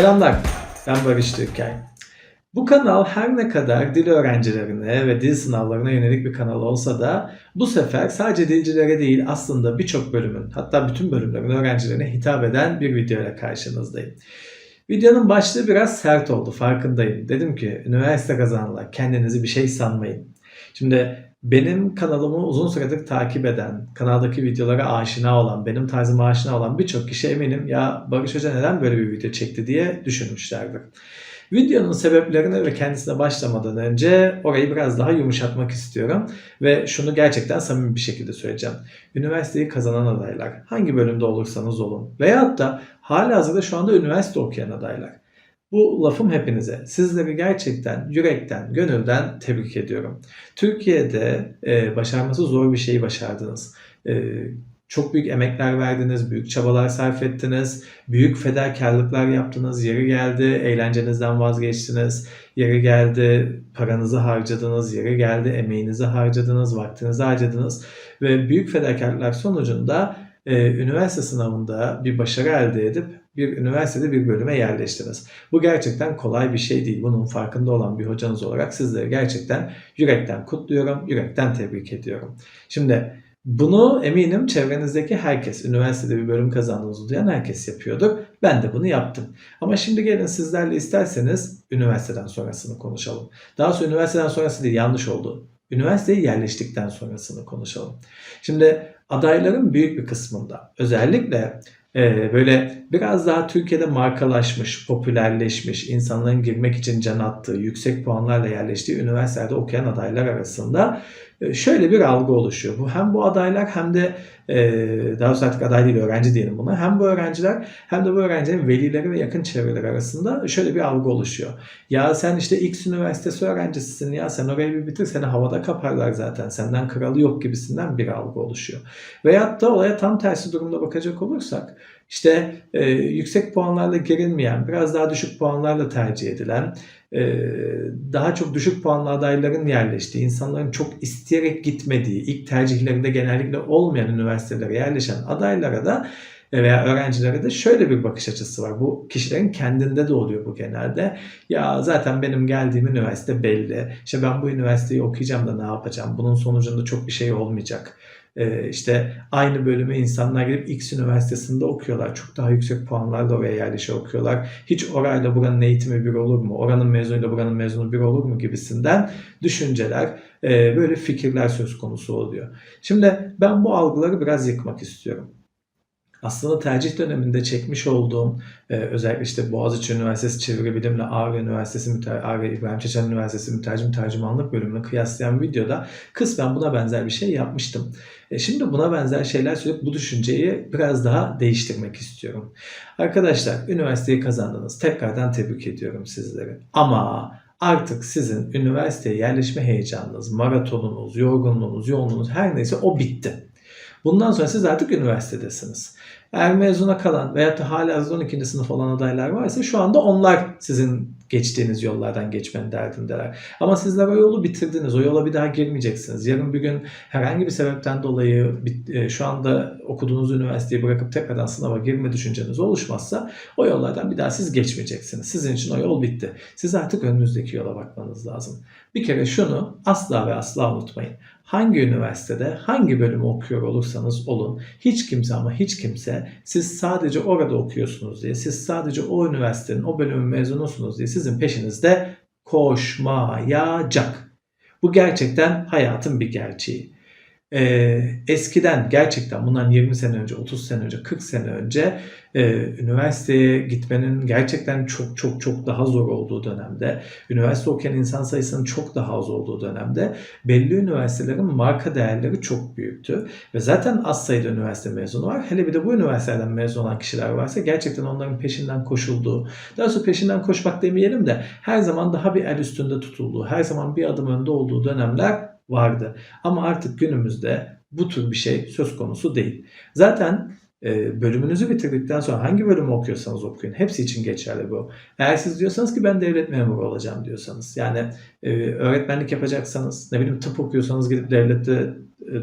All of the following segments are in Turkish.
Selamlar, ben Barış Türkay. Bu kanal her ne kadar dil öğrencilerine ve dil sınavlarına yönelik bir kanal olsa da bu sefer sadece dilcilere değil aslında birçok bölümün hatta bütün bölümlerin öğrencilerine hitap eden bir video ile karşınızdayım. Videonun başlığı biraz sert oldu farkındayım. Dedim ki üniversite kazananlar kendinizi bir şey sanmayın. Şimdi benim kanalımı uzun süredir takip eden, kanaldaki videolara aşina olan, benim tarzıma aşina olan birçok kişi eminim ya Barış Hoca neden böyle bir video çekti diye düşünmüşlerdir. Videonun sebeplerine ve kendisine başlamadan önce orayı biraz daha yumuşatmak istiyorum. Ve şunu gerçekten samimi bir şekilde söyleyeceğim. Üniversiteyi kazanan adaylar, hangi bölümde olursanız olun veyahut da hala hazırda şu anda üniversite okuyan adaylar. Bu lafım hepinize. Sizleri gerçekten yürekten, gönülden tebrik ediyorum. Türkiye'de e, başarması zor bir şeyi başardınız. E, çok büyük emekler verdiniz, büyük çabalar sarf ettiniz, büyük fedakarlıklar yaptınız, yeri geldi eğlencenizden vazgeçtiniz, yeri geldi paranızı harcadınız, yeri geldi emeğinizi harcadınız, vaktinizi harcadınız ve büyük fedakarlıklar sonucunda e, üniversite sınavında bir başarı elde edip bir üniversitede bir bölüme yerleştiniz. Bu gerçekten kolay bir şey değil. Bunun farkında olan bir hocanız olarak sizleri gerçekten yürekten kutluyorum, yürekten tebrik ediyorum. Şimdi bunu eminim çevrenizdeki herkes, üniversitede bir bölüm kazandığınızı duyan herkes yapıyordur. Ben de bunu yaptım. Ama şimdi gelin sizlerle isterseniz üniversiteden sonrasını konuşalım. Daha sonra üniversiteden sonrası değil yanlış oldu. Üniversiteye yerleştikten sonrasını konuşalım. Şimdi adayların büyük bir kısmında özellikle e, böyle biraz daha Türkiye'de markalaşmış, popülerleşmiş, insanların girmek için can attığı, yüksek puanlarla yerleştiği üniversitelerde okuyan adaylar arasında şöyle bir algı oluşuyor. Bu hem bu adaylar hem de e, daha doğrusu artık aday değil öğrenci diyelim buna. Hem bu öğrenciler hem de bu öğrencilerin velileri ve yakın çevreleri arasında şöyle bir algı oluşuyor. Ya sen işte X üniversitesi öğrencisisin ya sen orayı bir bitir seni havada kaparlar zaten. Senden kralı yok gibisinden bir algı oluşuyor. Veyahut da olaya tam tersi durumda bakacak olursak işte e, yüksek puanlarla girilmeyen, biraz daha düşük puanlarla tercih edilen, e, daha çok düşük puanlı adayların yerleştiği, insanların çok isteyerek gitmediği, ilk tercihlerinde genellikle olmayan üniversitelere yerleşen adaylara da veya öğrencilere de şöyle bir bakış açısı var. Bu kişilerin kendinde de oluyor bu genelde. Ya zaten benim geldiğim üniversite belli. İşte ben bu üniversiteyi okuyacağım da ne yapacağım? Bunun sonucunda çok bir şey olmayacak. Ee, işte aynı bölüme insanlar gidip X üniversitesinde okuyorlar. Çok daha yüksek puanlarla oraya yerleşe okuyorlar. Hiç orayla buranın eğitimi bir olur mu? Oranın mezunuyla buranın mezunu bir olur mu gibisinden düşünceler, e, böyle fikirler söz konusu oluyor. Şimdi ben bu algıları biraz yıkmak istiyorum aslında tercih döneminde çekmiş olduğum e, özellikle işte Boğaziçi Üniversitesi Çeviri Bilimle Ağrı Üniversitesi Ağrı İbrahim Çeçen Üniversitesi Mütercim Tercümanlık bölümünü kıyaslayan videoda kısmen buna benzer bir şey yapmıştım. E, şimdi buna benzer şeyler söyleyip bu düşünceyi biraz daha değiştirmek istiyorum. Arkadaşlar üniversiteyi kazandınız. Tekrardan tebrik ediyorum sizleri. Ama artık sizin üniversiteye yerleşme heyecanınız, maratonunuz, yorgunluğunuz, yoğunluğunuz her neyse o bitti. Bundan sonra siz artık üniversitedesiniz. Eğer mezuna kalan veya da hala 12. sınıf olan adaylar varsa şu anda onlar sizin geçtiğiniz yollardan geçmenin derdindeler. Ama sizler o yolu bitirdiniz. O yola bir daha girmeyeceksiniz. Yarın bir gün herhangi bir sebepten dolayı e, şu anda okuduğunuz üniversiteyi bırakıp tekrardan sınava girme düşünceniz oluşmazsa o yollardan bir daha siz geçmeyeceksiniz. Sizin için o yol bitti. Siz artık önünüzdeki yola bakmanız lazım. Bir kere şunu asla ve asla unutmayın. Hangi üniversitede, hangi bölümü okuyor olursanız olun, hiç kimse ama hiç kimse siz sadece orada okuyorsunuz diye, siz sadece o üniversitenin, o bölümün mezunusunuz diye sizin peşinizde koşmayacak. Bu gerçekten hayatın bir gerçeği. Ee, eskiden gerçekten bundan 20 sene önce, 30 sene önce, 40 sene önce e, üniversiteye gitmenin gerçekten çok çok çok daha zor olduğu dönemde, üniversite okuyan insan sayısının çok daha az olduğu dönemde belli üniversitelerin marka değerleri çok büyüktü. Ve zaten az sayıda üniversite mezunu var. Hele bir de bu üniversiteden mezun olan kişiler varsa gerçekten onların peşinden koşulduğu, daha sonra peşinden koşmak demeyelim de her zaman daha bir el üstünde tutulduğu, her zaman bir adım önde olduğu dönemler vardı. Ama artık günümüzde bu tür bir şey söz konusu değil. Zaten e, bölümünüzü bitirdikten sonra hangi bölümü okuyorsanız okuyun. Hepsi için geçerli bu. Eğer siz diyorsanız ki ben devlet memuru olacağım diyorsanız. Yani e, öğretmenlik yapacaksanız, ne bileyim tıp okuyorsanız gidip devlette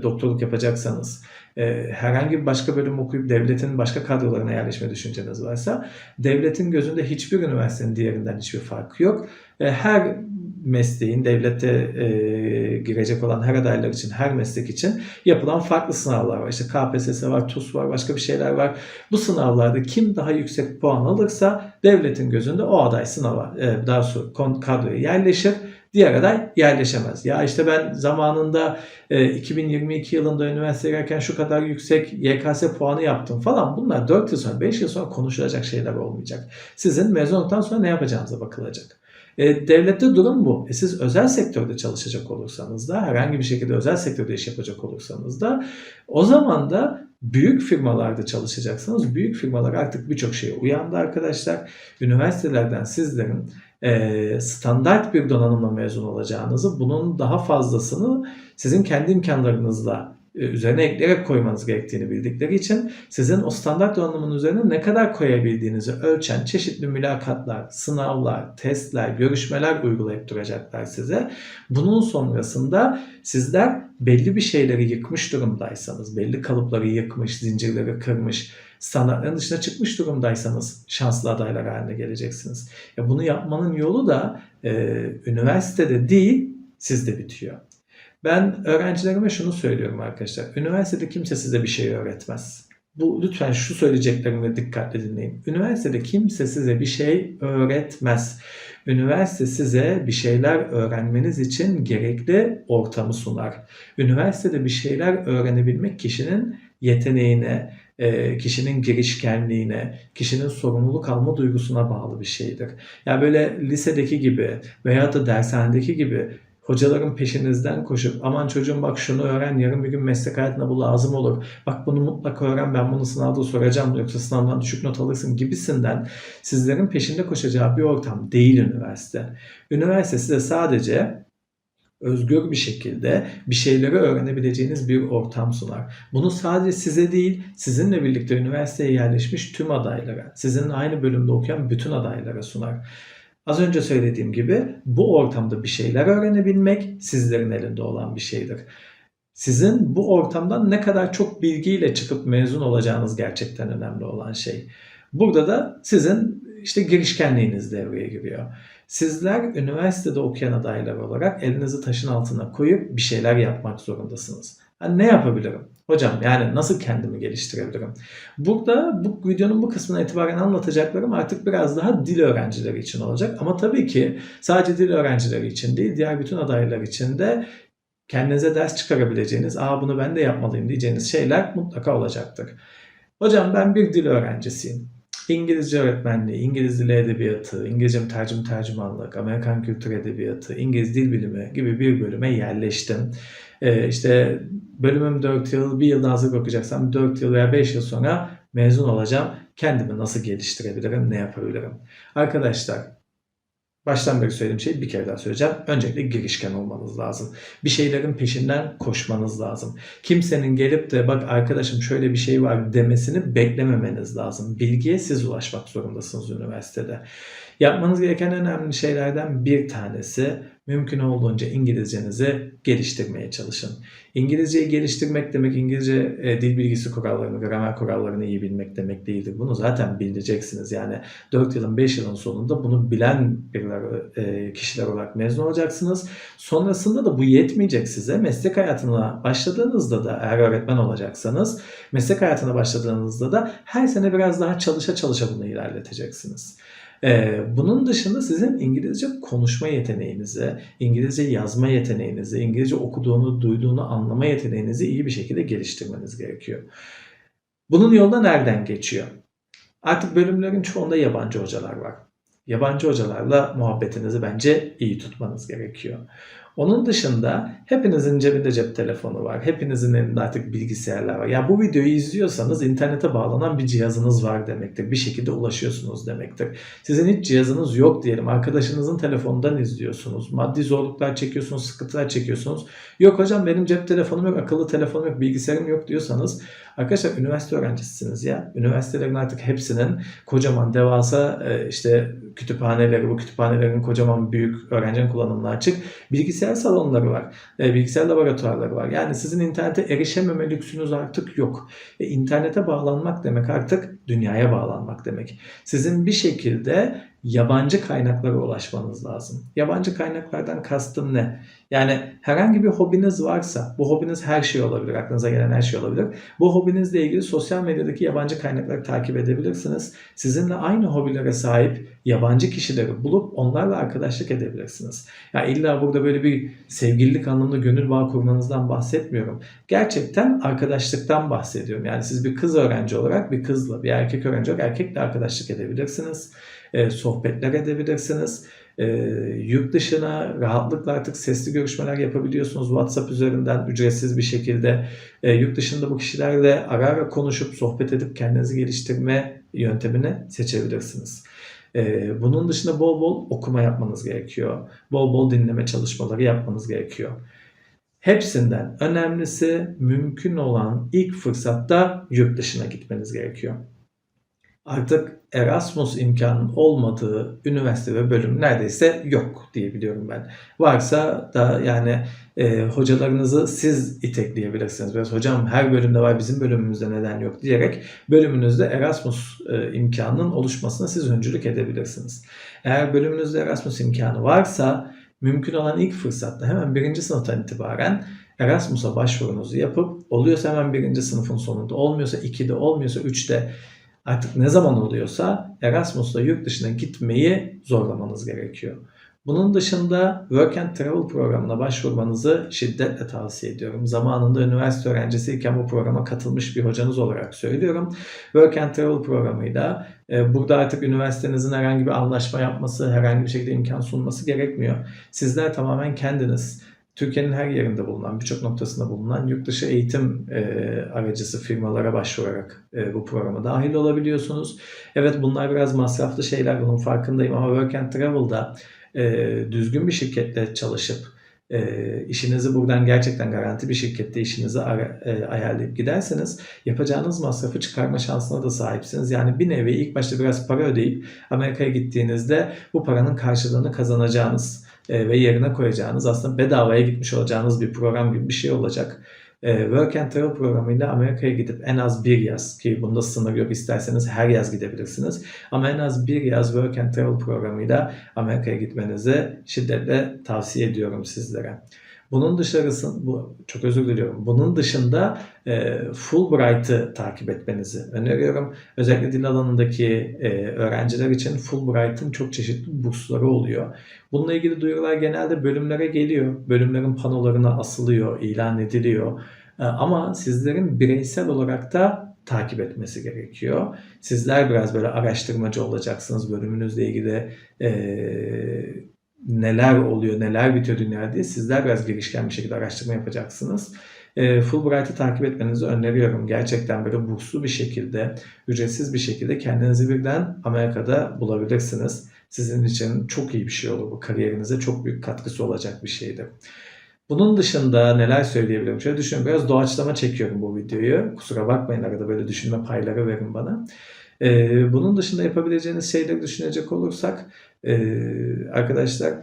doktorluk yapacaksanız, e, herhangi bir başka bölüm okuyup devletin başka kadrolarına yerleşme düşünceniz varsa, devletin gözünde hiçbir üniversitenin diğerinden hiçbir farkı yok. E, her mesleğin devlette e, girecek olan her adaylar için, her meslek için yapılan farklı sınavlar var. İşte KPSS var, TUS var, başka bir şeyler var. Bu sınavlarda kim daha yüksek puan alırsa devletin gözünde o aday sınava, e, daha sonra kadroya yerleşir. Diğer aday yerleşemez. Ya işte ben zamanında e, 2022 yılında üniversiteye girerken şu kadar yüksek YKS puanı yaptım falan. Bunlar 4 yıl sonra, 5 yıl sonra konuşulacak şeyler olmayacak. Sizin mezun olduktan sonra ne yapacağınıza bakılacak. E, devlette durum bu. E, siz özel sektörde çalışacak olursanız da herhangi bir şekilde özel sektörde iş yapacak olursanız da o zaman da büyük firmalarda çalışacaksınız. Büyük firmalar artık birçok şeye uyandı arkadaşlar. Üniversitelerden sizlerin e, standart bir donanımla mezun olacağınızı, bunun daha fazlasını sizin kendi imkanlarınızla e, üzerine ekleyerek koymanız gerektiğini bildikleri için sizin o standart donanımın üzerine ne kadar koyabildiğinizi ölçen çeşitli mülakatlar, sınavlar, testler, görüşmeler uygulayıp duracaklar size. Bunun sonrasında sizler belli bir şeyleri yıkmış durumdaysanız, belli kalıpları yıkmış, zincirleri kırmış, standartların dışına çıkmış durumdaysanız şanslı adaylar haline geleceksiniz. Ya bunu yapmanın yolu da e, üniversitede değil, sizde bitiyor. Ben öğrencilerime şunu söylüyorum arkadaşlar. Üniversitede kimse size bir şey öğretmez. Bu lütfen şu söyleyeceklerimi dikkatle dinleyin. Üniversitede kimse size bir şey öğretmez. Üniversite size bir şeyler öğrenmeniz için gerekli ortamı sunar. Üniversitede bir şeyler öğrenebilmek kişinin yeteneğine, e, kişinin girişkenliğine, kişinin sorumluluk alma duygusuna bağlı bir şeydir. Yani böyle lisedeki gibi veya da dershanedeki gibi hocaların peşinizden koşup aman çocuğum bak şunu öğren yarın bir gün meslek hayatında bu lazım olur. Bak bunu mutlaka öğren ben bunu sınavda soracağım yoksa sınavdan düşük not alırsın gibisinden sizlerin peşinde koşacağı bir ortam değil üniversite. Üniversite size sadece özgür bir şekilde bir şeyleri öğrenebileceğiniz bir ortam sunar. Bunu sadece size değil, sizinle birlikte üniversiteye yerleşmiş tüm adaylara, sizinle aynı bölümde okuyan bütün adaylara sunar. Az önce söylediğim gibi bu ortamda bir şeyler öğrenebilmek sizlerin elinde olan bir şeydir. Sizin bu ortamdan ne kadar çok bilgiyle çıkıp mezun olacağınız gerçekten önemli olan şey. Burada da sizin işte girişkenliğiniz devreye giriyor. Sizler üniversitede okuyan adaylar olarak elinizi taşın altına koyup bir şeyler yapmak zorundasınız. Yani ne yapabilirim? Hocam yani nasıl kendimi geliştirebilirim? Burada bu videonun bu kısmına itibaren anlatacaklarım artık biraz daha dil öğrencileri için olacak. Ama tabii ki sadece dil öğrencileri için değil, diğer bütün adaylar için de kendinize ders çıkarabileceğiniz, aa bunu ben de yapmalıyım diyeceğiniz şeyler mutlaka olacaktır. Hocam ben bir dil öğrencisiyim. İngilizce öğretmenliği, İngiliz dili edebiyatı, İngilizce tercüme tercümanlık, Amerikan kültür edebiyatı, İngiliz dil bilimi gibi bir bölüme yerleştim. Ee, işte bölümüm 4 yıl, bir yılda hazır okuyacaksam 4 yıl veya 5 yıl sonra mezun olacağım. Kendimi nasıl geliştirebilirim, ne yapabilirim? Arkadaşlar baştan beri söylediğim şeyi bir kere daha söyleyeceğim. Öncelikle girişken olmanız lazım. Bir şeylerin peşinden koşmanız lazım. Kimsenin gelip de bak arkadaşım şöyle bir şey var demesini beklememeniz lazım. Bilgiye siz ulaşmak zorundasınız üniversitede. Yapmanız gereken önemli şeylerden bir tanesi mümkün olduğunca İngilizcenizi geliştirmeye çalışın. İngilizceyi geliştirmek demek İngilizce e, dil bilgisi kurallarını, gramer kurallarını iyi bilmek demek değildir. Bunu zaten bileceksiniz. Yani 4 yılın 5 yılın sonunda bunu bilen biriler, e, kişiler olarak mezun olacaksınız. Sonrasında da bu yetmeyecek size. Meslek hayatına başladığınızda da eğer öğretmen olacaksanız meslek hayatına başladığınızda da her sene biraz daha çalışa çalışa bunu ilerleteceksiniz. Ee, bunun dışında sizin İngilizce konuşma yeteneğinizi, İngilizce yazma yeteneğinizi, İngilizce okuduğunu, duyduğunu anlama yeteneğinizi iyi bir şekilde geliştirmeniz gerekiyor. Bunun yolu da nereden geçiyor? Artık bölümlerin çoğunda yabancı hocalar var. Yabancı hocalarla muhabbetinizi bence iyi tutmanız gerekiyor. Onun dışında hepinizin cebinde cep telefonu var. Hepinizin elinde artık bilgisayarlar var. Ya bu videoyu izliyorsanız internete bağlanan bir cihazınız var demektir. Bir şekilde ulaşıyorsunuz demektir. Sizin hiç cihazınız yok diyelim. Arkadaşınızın telefonundan izliyorsunuz. Maddi zorluklar çekiyorsunuz, sıkıntılar çekiyorsunuz. Yok hocam benim cep telefonum yok, akıllı telefonum yok, bilgisayarım yok diyorsanız arkadaşlar üniversite öğrencisisiniz ya. Üniversitelerin artık hepsinin kocaman devasa e, işte kütüphaneleri, bu kütüphanelerin kocaman büyük öğrencinin kullanımına açık bilgisayar salonları var, e, bilgisayar laboratuvarları var. Yani sizin internete erişememe lüksünüz artık yok. E, internete bağlanmak demek artık dünyaya bağlanmak demek. Sizin bir şekilde yabancı kaynaklara ulaşmanız lazım. Yabancı kaynaklardan kastım ne? Yani herhangi bir hobiniz varsa, bu hobiniz her şey olabilir, aklınıza gelen her şey olabilir. Bu hobinizle ilgili sosyal medyadaki yabancı kaynakları takip edebilirsiniz. Sizinle aynı hobilere sahip yabancı kişileri bulup onlarla arkadaşlık edebilirsiniz. Ya yani illa burada böyle bir sevgililik anlamında gönül bağı kurmanızdan bahsetmiyorum. Gerçekten arkadaşlıktan bahsediyorum. Yani siz bir kız öğrenci olarak bir kızla, bir erkek öğrenci olarak erkekle arkadaşlık edebilirsiniz. E, sohbetler edebilirsiniz. E, yurt dışına rahatlıkla artık sesli görüşmeler yapabiliyorsunuz WhatsApp üzerinden ücretsiz bir şekilde. E, yurt dışında bu kişilerle ara ara konuşup sohbet edip kendinizi geliştirme yöntemini seçebilirsiniz. E, bunun dışında bol bol okuma yapmanız gerekiyor. Bol bol dinleme çalışmaları yapmanız gerekiyor. Hepsinden önemlisi mümkün olan ilk fırsatta yurt dışına gitmeniz gerekiyor artık Erasmus imkanının olmadığı üniversite ve bölüm neredeyse yok diye biliyorum ben. Varsa da yani e, hocalarınızı siz itekleyebilirsiniz. Biraz hocam her bölümde var bizim bölümümüzde neden yok diyerek bölümünüzde Erasmus e, imkanının oluşmasına siz öncülük edebilirsiniz. Eğer bölümünüzde Erasmus imkanı varsa mümkün olan ilk fırsatta hemen birinci sınıftan itibaren Erasmus'a başvurunuzu yapıp oluyorsa hemen birinci sınıfın sonunda olmuyorsa 2'de olmuyorsa 3'te artık ne zaman oluyorsa Erasmus'la yurt dışına gitmeyi zorlamanız gerekiyor. Bunun dışında Work and Travel programına başvurmanızı şiddetle tavsiye ediyorum. Zamanında üniversite öğrencisiyken bu programa katılmış bir hocanız olarak söylüyorum. Work and Travel programıyla e, burada artık üniversitenizin herhangi bir anlaşma yapması, herhangi bir şekilde imkan sunması gerekmiyor. Sizler tamamen kendiniz Türkiye'nin her yerinde bulunan, birçok noktasında bulunan yurt dışı eğitim e, aracısı firmalara başvurarak e, bu programa dahil olabiliyorsunuz. Evet bunlar biraz masraflı şeyler, bunun farkındayım ama Work and Travel'da e, düzgün bir şirketle çalışıp e, işinizi buradan gerçekten garanti bir şirkette işinizi ara, e, ayarlayıp giderseniz yapacağınız masrafı çıkarma şansına da sahipsiniz. Yani bir nevi ilk başta biraz para ödeyip Amerika'ya gittiğinizde bu paranın karşılığını kazanacağınız e, ve yerine koyacağınız aslında bedavaya gitmiş olacağınız bir program gibi bir şey olacak. E, Work and Travel programıyla Amerika'ya gidip en az bir yaz ki bunda sınır yok isterseniz her yaz gidebilirsiniz. Ama en az bir yaz Work and Travel programıyla Amerika'ya gitmenizi şiddetle tavsiye ediyorum sizlere. Bunun dışarısı, bu çok özür diliyorum. Bunun dışında e, Fulbright'ı takip etmenizi öneriyorum. Özellikle dil alanındaki e, öğrenciler için Fulbright'ın çok çeşitli bursları oluyor. Bununla ilgili duyurular genelde bölümlere geliyor. Bölümlerin panolarına asılıyor, ilan ediliyor. E, ama sizlerin bireysel olarak da takip etmesi gerekiyor. Sizler biraz böyle araştırmacı olacaksınız bölümünüzle ilgili e, neler oluyor, neler bitiyor dünyada sizler biraz girişken bir şekilde araştırma yapacaksınız. E, Fulbright'ı takip etmenizi öneriyorum. Gerçekten böyle burslu bir şekilde, ücretsiz bir şekilde kendinizi birden Amerika'da bulabilirsiniz. Sizin için çok iyi bir şey olur. Bu kariyerinize çok büyük katkısı olacak bir şeydir. Bunun dışında neler söyleyebilirim? Şöyle düşünün biraz doğaçlama çekiyorum bu videoyu. Kusura bakmayın arada böyle düşünme payları verin bana. Ee, bunun dışında yapabileceğiniz şeyleri düşünecek olursak e, arkadaşlar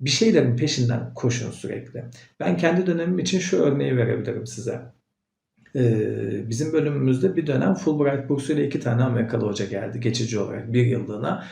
bir şeylerin peşinden koşun sürekli. Ben kendi dönemim için şu örneği verebilirim size. Ee, bizim bölümümüzde bir dönem Fulbright bursuyla iki tane Amerikalı hoca geldi geçici olarak bir yıllığına.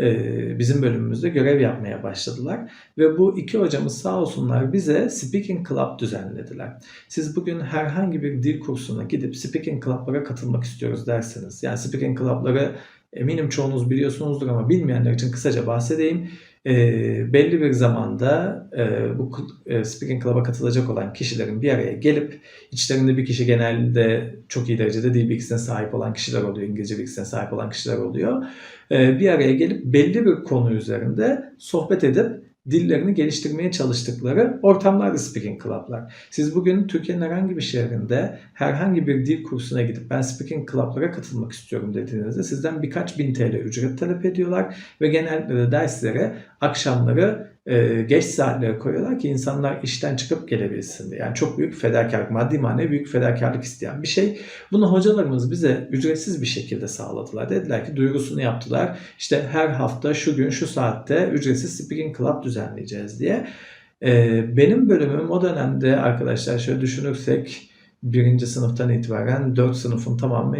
E, bizim bölümümüzde görev yapmaya başladılar. Ve bu iki hocamız sağ olsunlar bize Speaking Club düzenlediler. Siz bugün herhangi bir dil kursuna gidip Speaking Club'lara katılmak istiyoruz derseniz, yani Speaking Club'ları eminim çoğunuz biliyorsunuzdur ama bilmeyenler için kısaca bahsedeyim e, belli bir zamanda e, bu e, Speaking Club'a katılacak olan kişilerin bir araya gelip içlerinde bir kişi genelde çok iyi derecede dil bilgisine sahip olan kişiler oluyor, İngilizce bilgisine sahip olan kişiler oluyor. E, bir araya gelip belli bir konu üzerinde sohbet edip dillerini geliştirmeye çalıştıkları ortamlar speaking club'lar. Siz bugün Türkiye'nin herhangi bir şehrinde herhangi bir dil kursuna gidip ben speaking club'lara katılmak istiyorum dediğinizde sizden birkaç bin TL ücret talep ediyorlar ve genellikle de derslere akşamları e, geç saatlere koyuyorlar ki insanlar işten çıkıp gelebilsin diye. Yani çok büyük fedakarlık, maddi manevi büyük fedakarlık isteyen bir şey. Bunu hocalarımız bize ücretsiz bir şekilde sağladılar. Dediler ki duyurusunu yaptılar. İşte her hafta şu gün şu saatte ücretsiz speaking club düzenleyeceğiz diye. Ee, benim bölümüm o dönemde arkadaşlar şöyle düşünürsek birinci sınıftan itibaren 4 sınıfın tamamı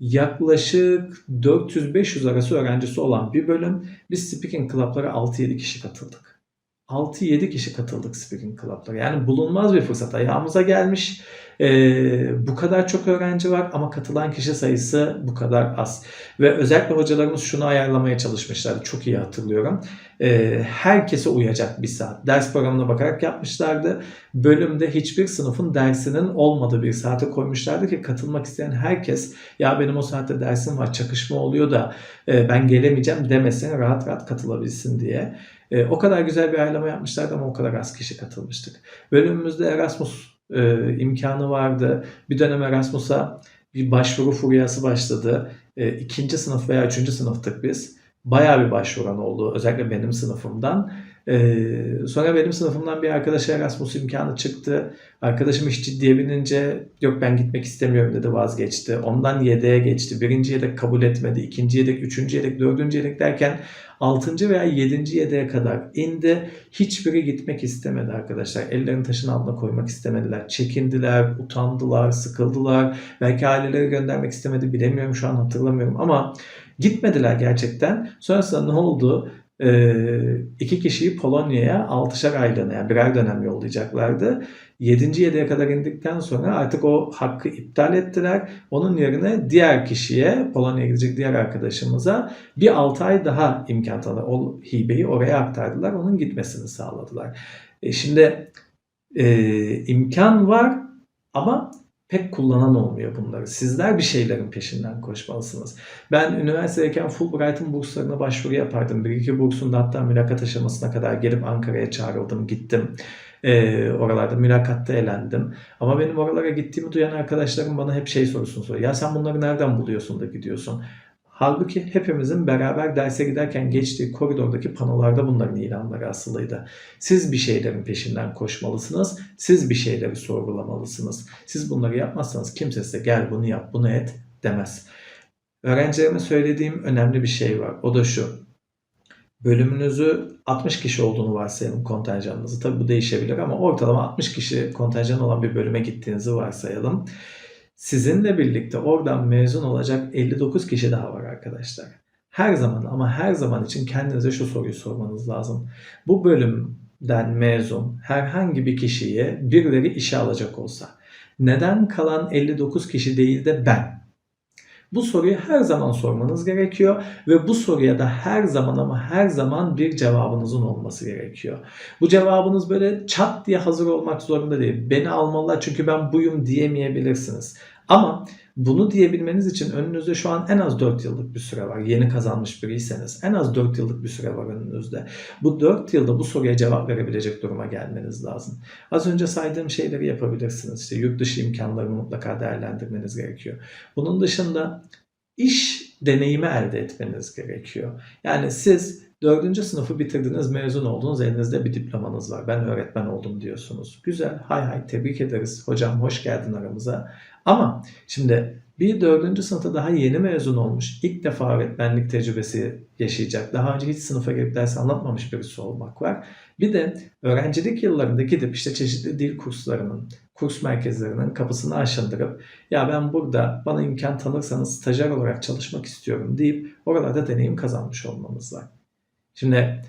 yaklaşık 400-500 arası öğrencisi olan bir bölüm. Biz speaking club'lara 6-7 kişi katıldık. 6-7 kişi katıldık speaking club'lara. Yani bulunmaz bir fırsat ayağımıza gelmiş. Ee, bu kadar çok öğrenci var ama katılan kişi sayısı bu kadar az. Ve özellikle hocalarımız şunu ayarlamaya çalışmışlardı. Çok iyi hatırlıyorum. Ee, herkese uyacak bir saat. Ders programına bakarak yapmışlardı. Bölümde hiçbir sınıfın dersinin olmadığı bir saate koymuşlardı ki katılmak isteyen herkes ya benim o saatte dersim var çakışma oluyor da e, ben gelemeyeceğim demesin rahat rahat katılabilsin diye. E, o kadar güzel bir ayarlama yapmışlardı ama o kadar az kişi katılmıştık. Bölümümüzde Erasmus e, imkanı vardı. Bir dönem Erasmus'a bir başvuru furyası başladı. E, ikinci sınıf veya üçüncü sınıftık biz. Bayağı bir başvuran oldu. Özellikle benim sınıfımdan. Ee, sonra benim sınıfımdan bir arkadaşa Erasmus imkanı çıktı. Arkadaşım iş ciddiye binince yok ben gitmek istemiyorum dedi vazgeçti. Ondan yedeğe geçti. Birinci yedek kabul etmedi. ikinci yedek, üçüncü yedek, dördüncü yedek derken altıncı veya yedinci yedeğe kadar indi. Hiçbiri gitmek istemedi arkadaşlar. Ellerini taşın altına koymak istemediler. Çekindiler, utandılar, sıkıldılar. Belki aileleri göndermek istemedi bilemiyorum şu an hatırlamıyorum ama gitmediler gerçekten. Sonrasında ne oldu? Ee, iki kişiyi Polonya'ya altışar aylığına yani birer dönem yollayacaklardı. Yedinci yediye kadar indikten sonra artık o hakkı iptal ettiler. Onun yerine diğer kişiye, Polonya'ya gidecek diğer arkadaşımıza bir 6 ay daha imkan tanıdılar. O hibeyi oraya aktardılar. Onun gitmesini sağladılar. E şimdi e, imkan var ama pek kullanan olmuyor bunları. Sizler bir şeylerin peşinden koşmalısınız. Ben üniversitedeyken Fulbright'ın burslarına başvuru yapardım. Bir iki bursunda hatta mülakat aşamasına kadar gelip Ankara'ya çağrıldım, gittim. Ee, oralarda mülakatta elendim. Ama benim oralara gittiğimi duyan arkadaşlarım bana hep şey sorusunu soruyor. Ya sen bunları nereden buluyorsun da gidiyorsun? Halbuki hepimizin beraber derse giderken geçtiği koridordaki panolarda bunların ilanları asılıydı. Siz bir şeylerin peşinden koşmalısınız. Siz bir şeyleri sorgulamalısınız. Siz bunları yapmazsanız kimse size gel bunu yap, bunu et demez. Öğrencilerime söylediğim önemli bir şey var. O da şu. Bölümünüzü 60 kişi olduğunu varsayalım kontenjanınızı. Tabii bu değişebilir ama ortalama 60 kişi kontenjan olan bir bölüme gittiğinizi varsayalım. Sizinle birlikte oradan mezun olacak 59 kişi daha var arkadaşlar. Her zaman ama her zaman için kendinize şu soruyu sormanız lazım. Bu bölümden mezun herhangi bir kişiyi birileri işe alacak olsa neden kalan 59 kişi değil de ben? Bu soruyu her zaman sormanız gerekiyor ve bu soruya da her zaman ama her zaman bir cevabınızın olması gerekiyor. Bu cevabınız böyle çat diye hazır olmak zorunda değil. Beni almalılar çünkü ben buyum diyemeyebilirsiniz. Ama bunu diyebilmeniz için önünüzde şu an en az 4 yıllık bir süre var. Yeni kazanmış biriyseniz en az 4 yıllık bir süre var önünüzde. Bu 4 yılda bu soruya cevap verebilecek duruma gelmeniz lazım. Az önce saydığım şeyleri yapabilirsiniz. İşte yurt dışı imkanlarını mutlaka değerlendirmeniz gerekiyor. Bunun dışında iş deneyimi elde etmeniz gerekiyor. Yani siz Dördüncü sınıfı bitirdiniz, mezun oldunuz, elinizde bir diplomanız var. Ben öğretmen oldum diyorsunuz. Güzel, hay hay tebrik ederiz. Hocam hoş geldin aramıza. Ama şimdi bir dördüncü sınıfta daha yeni mezun olmuş, ilk defa öğretmenlik tecrübesi yaşayacak, daha önce hiç sınıfa girip ders anlatmamış birisi olmak var. Bir de öğrencilik yıllarında gidip işte çeşitli dil kurslarının, kurs merkezlerinin kapısını aşındırıp ya ben burada bana imkan tanırsanız stajyer olarak çalışmak istiyorum deyip oralarda deneyim kazanmış olmamız var. Şimdi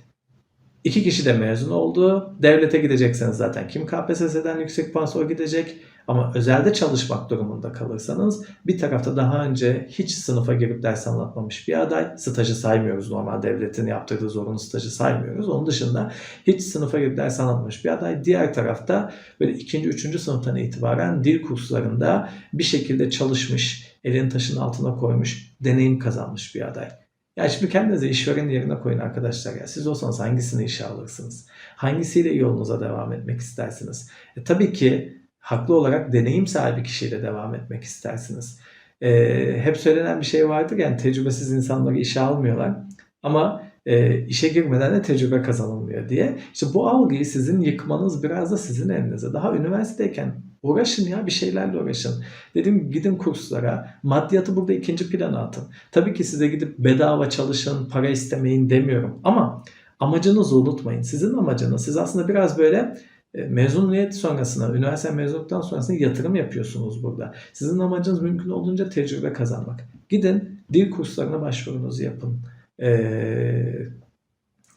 iki kişi de mezun oldu. Devlete gidecekseniz zaten kim KPSS'den yüksek puan sonra gidecek. Ama özelde çalışmak durumunda kalırsanız bir tarafta daha önce hiç sınıfa girip ders anlatmamış bir aday. Stajı saymıyoruz normal devletin yaptırdığı zorunlu stajı saymıyoruz. Onun dışında hiç sınıfa girip ders anlatmamış bir aday. Diğer tarafta böyle ikinci, üçüncü sınıftan itibaren dil kurslarında bir şekilde çalışmış, elini taşın altına koymuş, deneyim kazanmış bir aday. Ya şimdi kendinize işveren yerine koyun arkadaşlar ya. Siz olsanız hangisini işe alırsınız? Hangisiyle yolunuza devam etmek istersiniz? E, tabii ki haklı olarak deneyim sahibi kişiyle devam etmek istersiniz. E, hep söylenen bir şey vardır yani tecrübesiz insanları işe almıyorlar. Ama e, işe girmeden de tecrübe kazanılmıyor diye. İşte bu algıyı sizin yıkmanız biraz da sizin elinizde. Daha üniversiteyken uğraşın ya bir şeylerle uğraşın. Dedim gidin kurslara. Maddiyatı burada ikinci plana atın. Tabii ki size gidip bedava çalışın, para istemeyin demiyorum. Ama Amacınızı unutmayın. Sizin amacınız, siz aslında biraz böyle e, mezuniyet sonrasına, üniversite mezunluktan sonrasında yatırım yapıyorsunuz burada. Sizin amacınız mümkün olduğunca tecrübe kazanmak. Gidin dil kurslarına başvurunuzu yapın. Ee,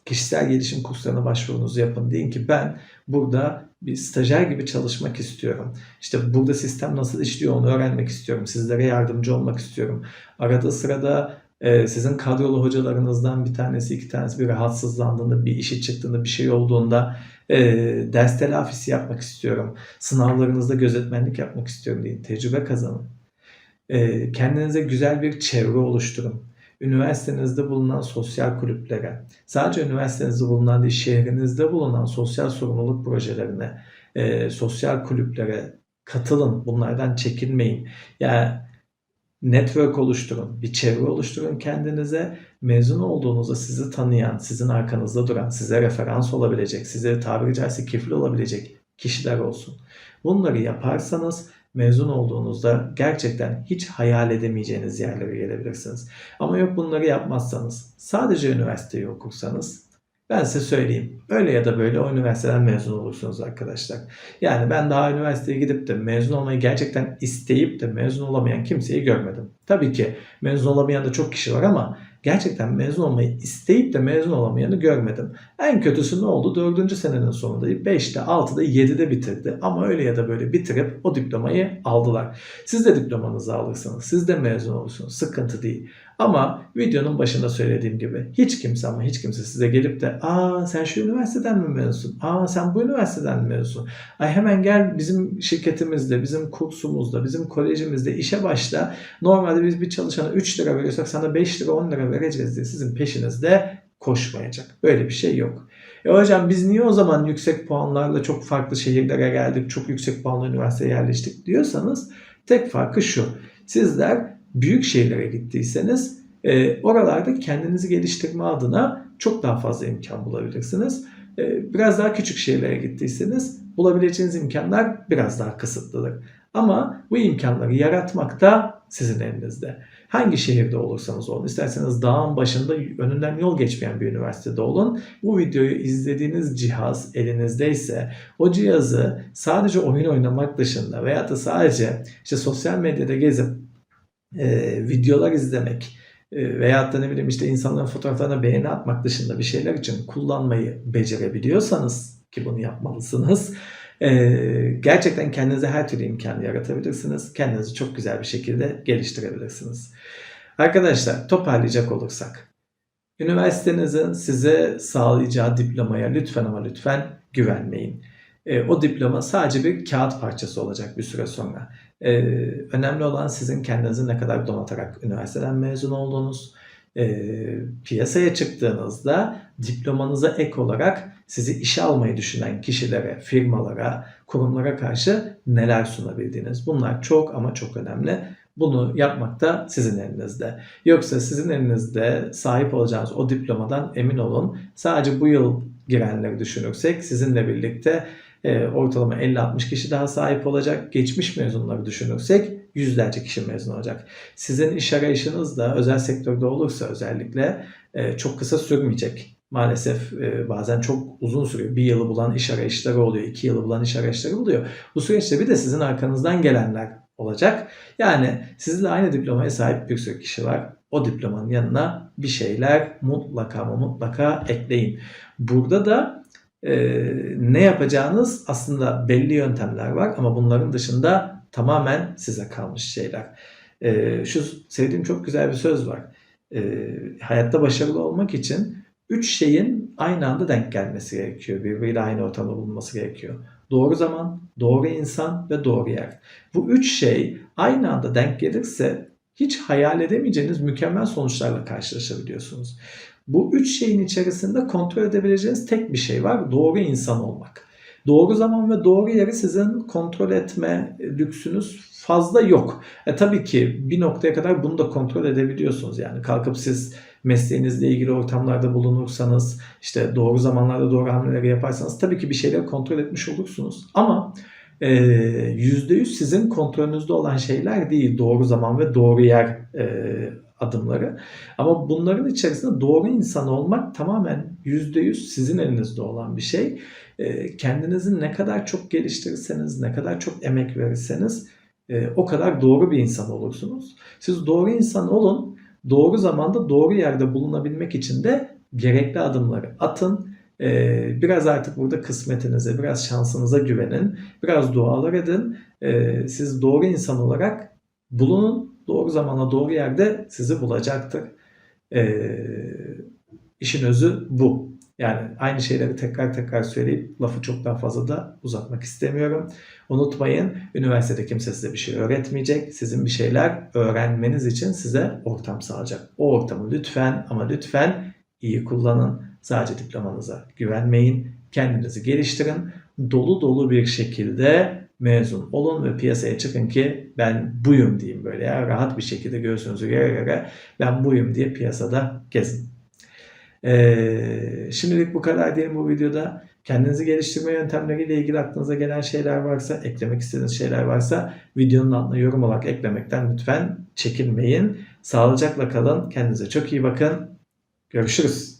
kişisel gelişim kurslarına başvurunuzu yapın. Deyin ki ben burada bir stajyer gibi çalışmak istiyorum. İşte burada sistem nasıl işliyor onu öğrenmek istiyorum. Sizlere yardımcı olmak istiyorum. Arada sırada e, sizin kadrolu hocalarınızdan bir tanesi, iki tanesi bir rahatsızlandığında, bir işi çıktığında, bir şey olduğunda e, ders telafisi yapmak istiyorum. Sınavlarınızda gözetmenlik yapmak istiyorum deyin. Tecrübe kazanın. E, kendinize güzel bir çevre oluşturun. Üniversitenizde bulunan sosyal kulüplere, sadece üniversitenizde bulunan değil, şehrinizde bulunan sosyal sorumluluk projelerine, e, sosyal kulüplere katılın. Bunlardan çekinmeyin. Yani network oluşturun, bir çevre oluşturun kendinize. Mezun olduğunuzda sizi tanıyan, sizin arkanızda duran, size referans olabilecek, size tabiri caizse kifli olabilecek kişiler olsun. Bunları yaparsanız mezun olduğunuzda gerçekten hiç hayal edemeyeceğiniz yerlere gelebilirsiniz. Ama yok bunları yapmazsanız, sadece üniversiteyi okursanız ben size söyleyeyim. Öyle ya da böyle o üniversiteden mezun olursunuz arkadaşlar. Yani ben daha üniversiteye gidip de mezun olmayı gerçekten isteyip de mezun olamayan kimseyi görmedim. Tabii ki mezun olamayan da çok kişi var ama gerçekten mezun olmayı isteyip de mezun olamayanı görmedim. En kötüsü ne oldu? Dördüncü senenin sonunda 5'te, 6'da, 7'de bitirdi. Ama öyle ya da böyle bitirip o diplomayı aldılar. Siz de diplomanızı alırsınız. Siz de mezun olursunuz. Sıkıntı değil. Ama videonun başında söylediğim gibi hiç kimse ama hiç kimse size gelip de aa sen şu üniversiteden mi mezunsun? Aa sen bu üniversiteden mi mezunsun? Ay hemen gel bizim şirketimizde, bizim kursumuzda, bizim kolejimizde işe başla. Normalde biz bir çalışana 3 lira veriyorsak sana 5 lira 10 lira vereceğiz diye sizin peşinizde koşmayacak. Böyle bir şey yok. E hocam biz niye o zaman yüksek puanlarla çok farklı şehirlere geldik, çok yüksek puanlı üniversiteye yerleştik diyorsanız tek farkı şu. Sizler büyük şehirlere gittiyseniz e, oralarda kendinizi geliştirme adına çok daha fazla imkan bulabilirsiniz. E, biraz daha küçük şehirlere gittiyseniz bulabileceğiniz imkanlar biraz daha kısıtlıdır. Ama bu imkanları yaratmak da sizin elinizde. Hangi şehirde olursanız olun, isterseniz dağın başında önünden yol geçmeyen bir üniversitede olun. Bu videoyu izlediğiniz cihaz elinizdeyse o cihazı sadece oyun oynamak dışında veya da sadece işte sosyal medyada gezip e, videolar izlemek e, veyahut da ne bileyim işte insanların fotoğraflarına beğeni atmak dışında bir şeyler için kullanmayı becerebiliyorsanız ki bunu yapmalısınız. E, gerçekten kendinize her türlü imkanı yaratabilirsiniz. Kendinizi çok güzel bir şekilde geliştirebilirsiniz. Arkadaşlar toparlayacak olursak. Üniversitenizin size sağlayacağı diplomaya lütfen ama lütfen güvenmeyin. E, o diploma sadece bir kağıt parçası olacak bir süre sonra. E, önemli olan sizin kendinizi ne kadar donatarak üniversiteden mezun olduğunuz, e, piyasaya çıktığınızda diplomanıza ek olarak sizi işe almayı düşünen kişilere, firmalara, kurumlara karşı neler sunabildiğiniz. Bunlar çok ama çok önemli. Bunu yapmak da sizin elinizde. Yoksa sizin elinizde sahip olacağınız o diplomadan emin olun. Sadece bu yıl girenleri düşünürsek sizinle birlikte e, ortalama 50-60 kişi daha sahip olacak. Geçmiş mezunları düşünürsek yüzlerce kişi mezun olacak. Sizin iş arayışınız da özel sektörde olursa özellikle e, çok kısa sürmeyecek. Maalesef e, bazen çok uzun sürüyor. Bir yılı bulan iş arayışları oluyor. iki yılı bulan iş arayışları oluyor. Bu süreçte bir de sizin arkanızdan gelenler olacak. Yani sizinle aynı diplomaya sahip bir sürü kişi var. O diplomanın yanına bir şeyler mutlaka ama mutlaka ekleyin. Burada da e, ne yapacağınız aslında belli yöntemler var ama bunların dışında tamamen size kalmış şeyler. E, şu sevdiğim çok güzel bir söz var. E, hayatta başarılı olmak için üç şeyin aynı anda denk gelmesi gerekiyor. Birbiriyle aynı ortamda bulunması gerekiyor. Doğru zaman, doğru insan ve doğru yer. Bu üç şey aynı anda denk gelirse hiç hayal edemeyeceğiniz mükemmel sonuçlarla karşılaşabiliyorsunuz. Bu üç şeyin içerisinde kontrol edebileceğiniz tek bir şey var. Doğru insan olmak. Doğru zaman ve doğru yeri sizin kontrol etme lüksünüz fazla yok. E, tabii ki bir noktaya kadar bunu da kontrol edebiliyorsunuz. Yani kalkıp siz mesleğinizle ilgili ortamlarda bulunursanız, işte doğru zamanlarda doğru hamleleri yaparsanız tabii ki bir şeyleri kontrol etmiş olursunuz. Ama %100 sizin kontrolünüzde olan şeyler değil. Doğru zaman ve doğru yer adımları. Ama bunların içerisinde doğru insan olmak tamamen %100 sizin elinizde olan bir şey. Ee, Kendinizi ne kadar çok geliştirirseniz, ne kadar çok emek verirseniz e, o kadar doğru bir insan olursunuz. Siz doğru insan olun, doğru zamanda doğru yerde bulunabilmek için de gerekli adımları atın. Ee, Biraz artık burada kısmetinize, biraz şansınıza güvenin, biraz dualar edin. Ee, Siz doğru insan olarak bulunun, doğru zamana doğru yerde sizi bulacaktır. Ee, işin özü bu. Yani aynı şeyleri tekrar tekrar söyleyip lafı çok daha fazla da uzatmak istemiyorum. Unutmayın, üniversitede kimse size bir şey öğretmeyecek. Sizin bir şeyler öğrenmeniz için size ortam sağlayacak. O ortamı lütfen ama lütfen iyi kullanın. Sadece diplomanıza güvenmeyin. Kendinizi geliştirin. Dolu dolu bir şekilde mezun olun ve piyasaya çıkın ki ben buyum diyeyim böyle ya rahat bir şekilde göğsünüzü yere yere ben buyum diye piyasada gezin. Ee, şimdilik bu kadar diyelim bu videoda. Kendinizi geliştirme yöntemleriyle ilgili aklınıza gelen şeyler varsa, eklemek istediğiniz şeyler varsa videonun altına yorum olarak eklemekten lütfen çekinmeyin. Sağlıcakla kalın. Kendinize çok iyi bakın. Görüşürüz.